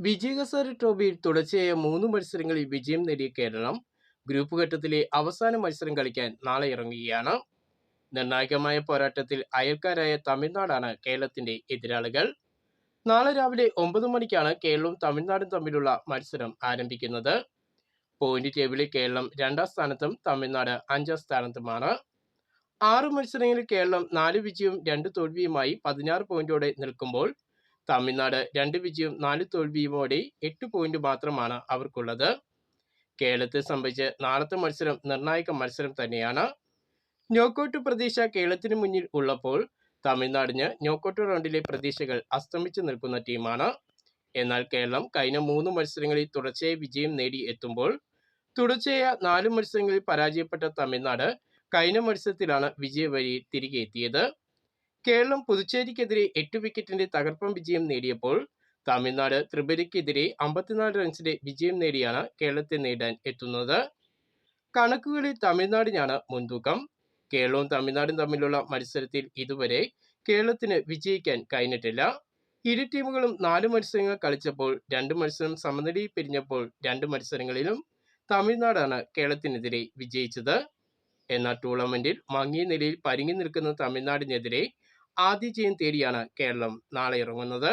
വിജയകസാര ട്രോഫിയിൽ തുടർച്ചയായ മൂന്ന് മത്സരങ്ങളിൽ വിജയം നേടിയ കേരളം ഗ്രൂപ്പ് ഘട്ടത്തിലെ അവസാന മത്സരം കളിക്കാൻ നാളെ ഇറങ്ങുകയാണ്. നിർണായകമായ പോരാട്ടത്തിൽ അയൽക്കാരായ തമിഴ്നാടാണ് കേരളത്തിന്റെ എതിരാളികൾ. നാളെ രാവിലെ ഒമ്പത് മണിക്കാണ് കേരളവും തമിഴ്നാടും തമ്മിലുള്ള മത്സരം ആരംഭിക്കുന്നത്. പോയിന്റ് ടേബിളിൽ കേരളം രണ്ടാം സ്ഥാനത്തും തമിഴ്നാട് അഞ്ചാം സ്ഥാനത്തുമാണ്. ആറ് മത്സരങ്ങളിൽ കേരളം നാല് വിജയവും രണ്ട് തോൽവിയുമായി പതിനാറ് പോയിന്റോടെ നിൽക്കുമ്പോൾ തമിഴ്നാട് രണ്ട് വിജയവും നാല് തോൽവിയുമോടെ എട്ട് പോയിന്റ് മാത്രമാണ് അവർക്കുള്ളത്. കേരളത്തെ സംബന്ധിച്ച് നാളത്തെ മത്സരം നിർണായക മത്സരം തന്നെയാണ്. നോക്കൌട്ട് പ്രതീക്ഷ കേരളത്തിന് മുന്നിൽ ഉള്ളപ്പോൾ തമിഴ്നാടിന് നോക്കൌട്ട് റൗണ്ടിലെ പ്രതീക്ഷകൾ അസ്തമിച്ചു നിൽക്കുന്ന ടീമാണ്. എന്നാൽ കേരളം കഴിഞ്ഞ മൂന്ന് മത്സരങ്ങളിൽ തുടർച്ചയായി വിജയം നേടി എത്തുമ്പോൾ തുടർച്ചയായ നാല് മത്സരങ്ങളിൽ പരാജയപ്പെട്ട തമിഴ്നാട് കഴിഞ്ഞ മത്സരത്തിലാണ് വിജയവരി തിരികെ എത്തിയത്. കേരളം പുതുച്ചേരിക്കെതിരെ എട്ട് വിക്കറ്റിന്റെ തകർപ്പൻ വിജയം നേടിയപ്പോൾ തമിഴ്നാട് ത്രിപുരയ്ക്കെതിരെ അമ്പത്തിനാല് റൺസിന്റെ വിജയം നേടിയാണ് കേരളത്തെ നേടാൻ എത്തുന്നത്. കണക്കുകളിൽ തമിഴ്നാടിനാണ് മുൻതൂക്കം. കേരളവും തമിഴ്നാടും തമ്മിലുള്ള മത്സരത്തിൽ ഇതുവരെ കേരളത്തിന് വിജയിക്കാൻ കഴിഞ്ഞിട്ടില്ല. ഇരു ടീമുകളും നാല് മത്സരങ്ങൾ കളിച്ചപ്പോൾ രണ്ട് മത്സരം സമനിലയിൽ പിരിഞ്ഞപ്പോൾ രണ്ട് മത്സരങ്ങളിലും തമിഴ്നാടാണ് കേരളത്തിനെതിരെ വിജയിച്ചത്. എന്നാൽ ടൂർണമെന്റിൽ മങ്ങിയ നിലയിൽ പരിങ്ങി നിൽക്കുന്ന തമിഴ്നാടിനെതിരെ ജയം തേടിയാണ് കേരളം നാളെ ഇറങ്ങുന്നത്.